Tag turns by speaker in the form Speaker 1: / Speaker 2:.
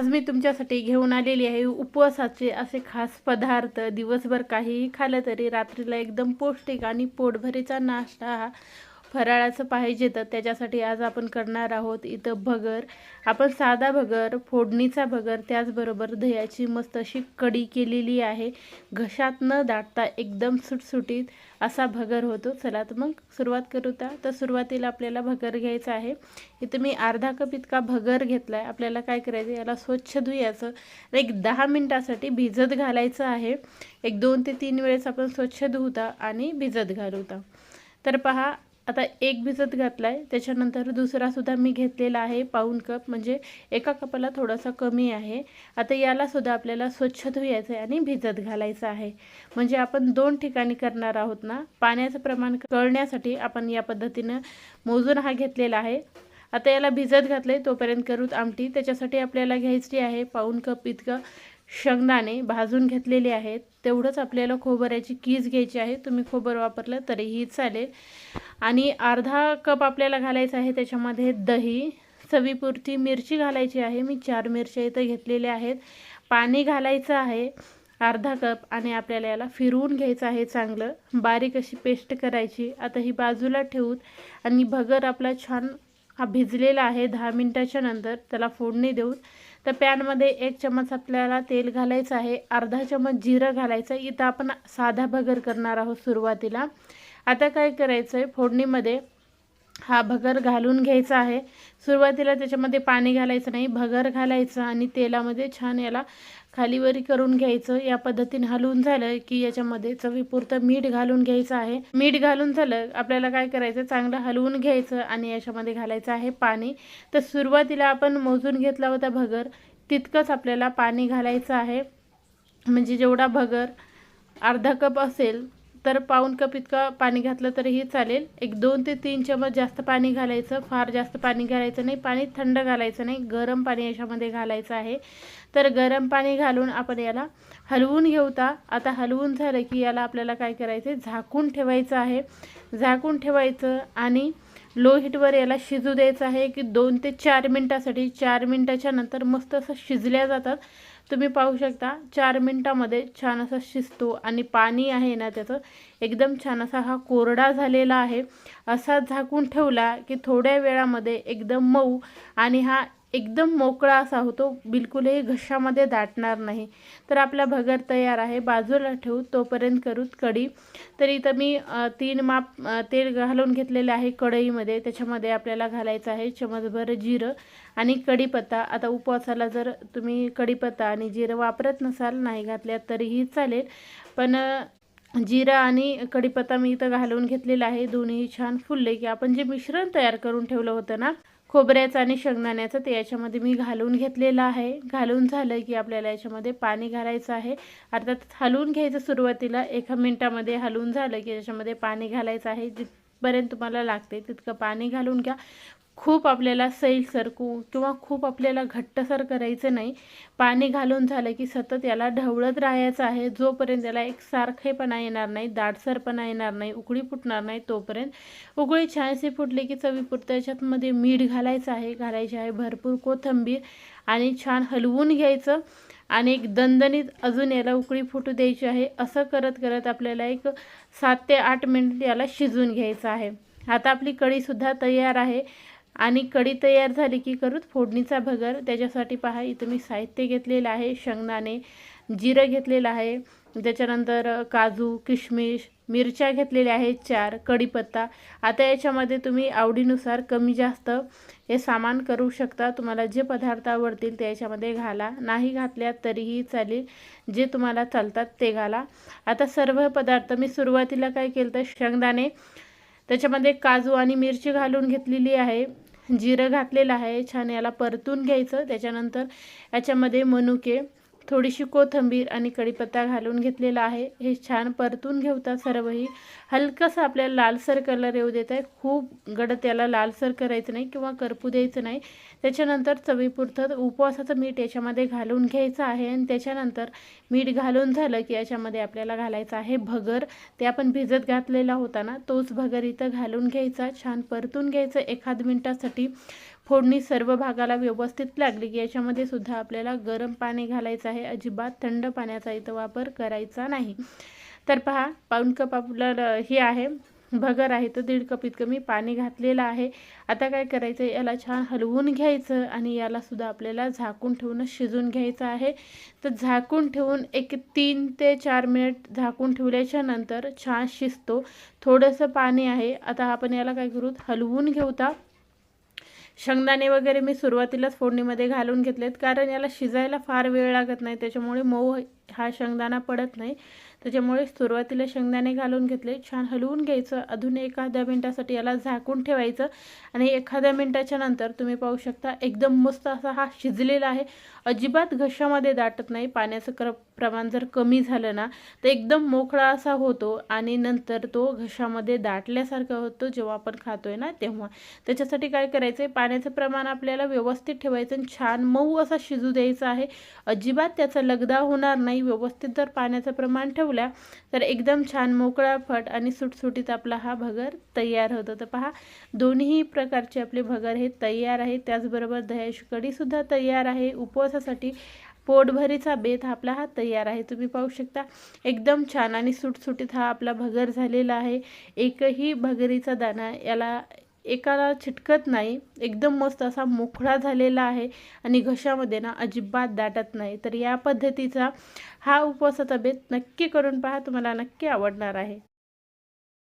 Speaker 1: आज मी तुमच्यासाठी घेऊन आलेली आहे उपवासाचे असे खास पदार्थ. दिवसभर काहीही खाल्लं तरी रात्रीला एकदम पौष्टिक आणि पोटभरीचा नाश्ता हा फराळाचं पाहिजे तर त्याच्यासाठी आज आपण करणार आहोत इथं भगर. आपण साधा भगर फोडणीचा भगर त्याचबरोबर दह्याची मस्त अशी कडी केलेली आहे. घशात न दाटता एकदम सुटसुटीत असा भगर होतो. चला तर मग सुरुवात करूता तर सुरुवातीला आपल्याला भगर घ्यायचं आहे. इथं मी अर्धा कप इतका भगर घेतला आहे आपल्याला काय करायचं? याला स्वच्छ धुयाचं. एक दहा मिनटासाठी भिजत घालायचं आहे. एक दोन ते तीन वेळेस आपण स्वच्छ धुता आणि भिजत घालवता तर पहा आता एक भिजत घातला आहे त्याच्यानंतर दुसरासुद्धा मी घेतलेला आहे पाऊन कप म्हणजे एका कपाला थोडासा कमी आहे. आता यालासुद्धा आपल्याला स्वच्छ धुयायचं आहे आणि भिजत घालायचं आहे. म्हणजे आपण दोन ठिकाणी करणार आहोत ना पाण्याचं प्रमाण कळण्यासाठी आपण या पद्धतीनं मोजून हा घेतलेला आहे. आता याला भिजत घातले तोपर्यंत करूत आमटी. त्याच्यासाठी आपल्याला घ्यायची आहे पाऊन कप इतकं. शेंगदाणे भाजून घेतलेले आहेत. तेवढंच आपल्याला खोबऱ्याची कीज घ्यायची आहे. तुम्ही खोबर वापरलं तरीही चालेल. आणि अर्धा कप आपल्याला घालायचा आहे. त्याच्यामध्ये दही चवीपुरती मिरची घालायची आहे. मी चार मिरच्या इथं घेतलेल्या आहेत. पाणी घालायचं आहे. अर्धा कप आणि आपल्याला याला फिरवून घ्यायचं आहे चांगलं. बारीक अशी पेस्ट करायची. आता ही बाजूला ठेवूत आणि भगर आपला छान हा भिजलेला आहे दहा मिनटाच्या नंतर. त्याला फोडणी देऊन तर पॅनमध्ये एक चमच आपल्याला तेल घालायचं आहे. अर्धा चमच जिरं घालायचं आहे. इथं आपण साधा भगर करणार आहोत सुरुवातीला. आता काय करायचं आहे फोडणीमध्ये हा भगर घालून घ्यायचा आहे. सुरुवातीला त्याच्यामध्ये पाणी घालायचं नाही. भगर घालायचं आणि तेलामध्ये छान याला खालीवरी करून घ्यायचं. या पद्धतीने हलवून झालं की याच्यामध्ये चवीपुरतं मीठ घालून घ्यायचं आहे. मीठ घालून झालं आपल्याला काय करायचं? चांगलं हलवून घ्यायचं आणि याच्यामध्ये घालायचं आहे पाणी. तर सुरुवातीला आपण मोजून घेतला होता भगर. तितकंच आपल्याला पाणी घालायचं आहे. म्हणजे जेवढा भगर अर्धा कप असेल तर पाऊन कप इतकं पाणी घातलं तरीही चालेल. एक दोन ते तीन चमच जास्त पाणी घालायचं फार जास्त पाणी घालायचं नाही. पाणी थंड घालायचं नाही. गरम पाणी याच्यामध्ये घालायचं आहे. तर गरम पाणी घालून आपण याला हलवून घेऊता. आता हलवून झालं की याला आपल्याला काय करायचं झाकून ठेवायचं आहे. झाकून ठेवायचं आणि लो हीटवर याला शिजू द्यायचं आहे की दोन ते चार मिनटासाठी. चार मिनटाच्या नंतर मस्त असं शिजल्या जातात. तुम्ही पाहू शकता चार मिनटामध्ये छान असा शिजतो आणि पाणी आहे ना त्याचं एकदम छान असा हा कोरडा झालेला आहे. असा झाकून ठेवला की थोड्या वेळामध्ये एकदम मऊ आणि हा एकदम मोकळा असा होतो. बिलकुलही घशामध्ये दाटणार नाही. तर आपला भगर तयार आहे. बाजूला ठेवू तोपर्यंत करूत कढी. तर इथं मी तीन माप तेल घालून घेतलेले आहे कढईमध्ये. त्याच्यामध्ये आपल्याला घालायचं आहे चमचभर जिरं आणि कढीपत्ता. आता उपवासाला जर तुम्ही कढीपत्ता आणि जिरं वापरत नसाल नाही घातल्यात तरीही चालेल. पण जिरा आणि कढीपत्ता मी इथं घालून घेतलेला आहे. दोन्ही छान फुलले की आपण जे मिश्रण तयार करून ठेवलं होतं ना खोबऱ्याचं आणि शेंगदाण्याचं ते याच्यामध्ये मी घालून घेतलेलं आहे. घालून झालं की आपल्याला याच्यामध्ये पाणी घालायचं आहे. अर्थात हलवून घ्यायचं सुरुवातीला. एका मिनटामध्ये हलवून झालं की याच्यामध्ये पाणी घालायचं आहे. जिथपर्यंत तुम्हाला लागते तितकं पाणी घालून घ्या. खूप आपल्याला सैल सरकू किंवा खूप आपल्याला घट्टसर करायचं नाही. पाणी घालून झालं की सतत याला ढवळत राहायचं आहे. जोपर्यंत याला एक सारखेपणा येणार नाही दाटसरपणा येणार नाही उकळी फुटणार नाही तोपर्यंत उकळी छानशी फुटली की चवीपुरतं याच्यातमध्ये मीठ घालायचं आहे. घालायचे आहे भरपूर कोथंबीर आणि छान हलवून घ्यायचं आणि एक दणदणीत अजून याला उकळी फुटू द्यायची आहे. असं करत करत आपल्याला एक सात ते आठ मिनिट याला शिजून घ्यायचं आहे. आता आपली कढीसुद्धा तयार आहे. आणि कढी तयार झाली की करूत फोडणीचा भगर. त्याच्यासाठी पहा इथं मी साहित्य घेतलेलं आहे शेंगदाणे जिरं घेतलेलं आहे त्याच्यानंतर काजू किशमिश मिरच्या घेतलेल्या आहेत चार कढीपत्ता. आता याच्यामध्ये तुम्ही आवडीनुसार कमी जास्त हे सामान करू शकता. तुम्हाला जे पदार्थ आवडतील ते याच्यामध्ये घाला. नाही घातल्यात तरीही चालेल. जे तुम्हाला चालतात ते घाला. आता सर्व पदार्थ मी सुरुवातीला काय केलं तर शेंगदाणे त्याच्यामध्ये काजू आणि मिरची घालून घेतलेली आहे. जिरं घातलेलं आहे. छान याला परतून घ्यायचं. त्याच्यानंतर याच्यामध्ये मनुके थोडीशी कोथिंबीर आणि कढीपत्ता घालून घेतलेला आहे. हे छान परतून घेवता सर्वही. हलकंसं आपल्याला लालसर कलर येऊ देत आहे खूप गडद याला लालसर करायचं नाही किंवा करपू द्यायचं नाही. त्याच्यानंतर चवीपुरतं उपवासाचं मीठ याच्यामध्ये घालून घ्यायचं आहे आणि त्याच्यानंतर मीठ घालून झालं की याच्यामध्ये आपल्याला घालायचं आहे भगर. ते आपण भिजत घातलेला होता ना तोच भगर इथं घालून घ्यायचा. छान परतून घ्यायचं एखाद मिनटासाठी. फोडणी सर्व भागाला व्यवस्थित लागली. की याच्यामध्ये सुद्धा आपल्याला गरम पाणी घालायचं आहे. अजिबात थंड पाण्याचा इथं वापर करायचा नाही. तर पहा पाऊण कप आपलं हे आहे. भगर आहे तर दीड कप इतकं मी पाणी घातलेलं आहे. आता काय करायचं? याला छान हलवून घ्यायचं आणि याला सुद्धा आपल्याला झाकून ठेवून शिजून घ्यायचं आहे. तर झाकून ठेवून एक तीन ते चार मिनिट झाकून ठेवल्याच्या नंतर छान शिजतो. थोडंसं पाणी आहे. आता आपण याला काय करू? हलवून घेऊता शेंगदाणे वगैरे मी सुरुवातीलाच फोडणीमध्ये घालून घेतलेत. कारण याला शिजायला फार वेळ लागत नाही. त्याच्यामुळे मऊ हा शेंगदाणा पडत नाही. त्याच्यामुळे सुरुवातीला शेंगदाणे घालून घेतले. छान हलवून घ्यायचं. अजून एखाद्या मिनटासाठी याला झाकून ठेवायचं. आणि एखाद्या मिनटाच्या नंतर तुम्ही पाहू शकता एकदम मस्त असा हा शिजलेला आहे. अजिबात घशामध्ये दाटत नाही. पाण्याचं क्र प्रमाण जर कमी झालं ना तर एकदम मोकळा असा होतो. आणि नंतर तो घशामध्ये दाटल्यासारखा होतो. जेव्हा आपण खातोय ना तेव्हा. त्याच्यासाठी काय करायचं आहे पाण्याचं प्रमाण आपल्याला व्यवस्थित ठेवायचं आणि छान मऊ असा शिजू द्यायचा आहे. अजिबात त्याचा लगदा होणार नाही. व्यवस्थित जर पाण्याचं प्रमाण ठेवला तर एकदम छान मोकळा फट आणि सुटसुटीत आपला हा भगर तयार होतो तर पहा दोन्ही प्रकारचे आपले भगर हे तयार आहे त्याचबरोबर दह्याची कढीसुद्धा तयार आहे. उपवासासाठी पोटभरीचा बेत आपला हा तयार आहे. तुम्ही पाहू शकता एकदम छान आणि सुटसुटीत हा आपला भगर झालेला आहे. एकही भगरीचा दाणा याला एकाला छिटकत नाही. एकदम मस्त असा मोकळा झालेला आहे आणि घशामध्ये ना अजिबात दाटत नाही. तर या पद्धतीचा हा उपवासाचा बेत नक्की करून पहा. तुम्हाला नक्की आवडणार आहे.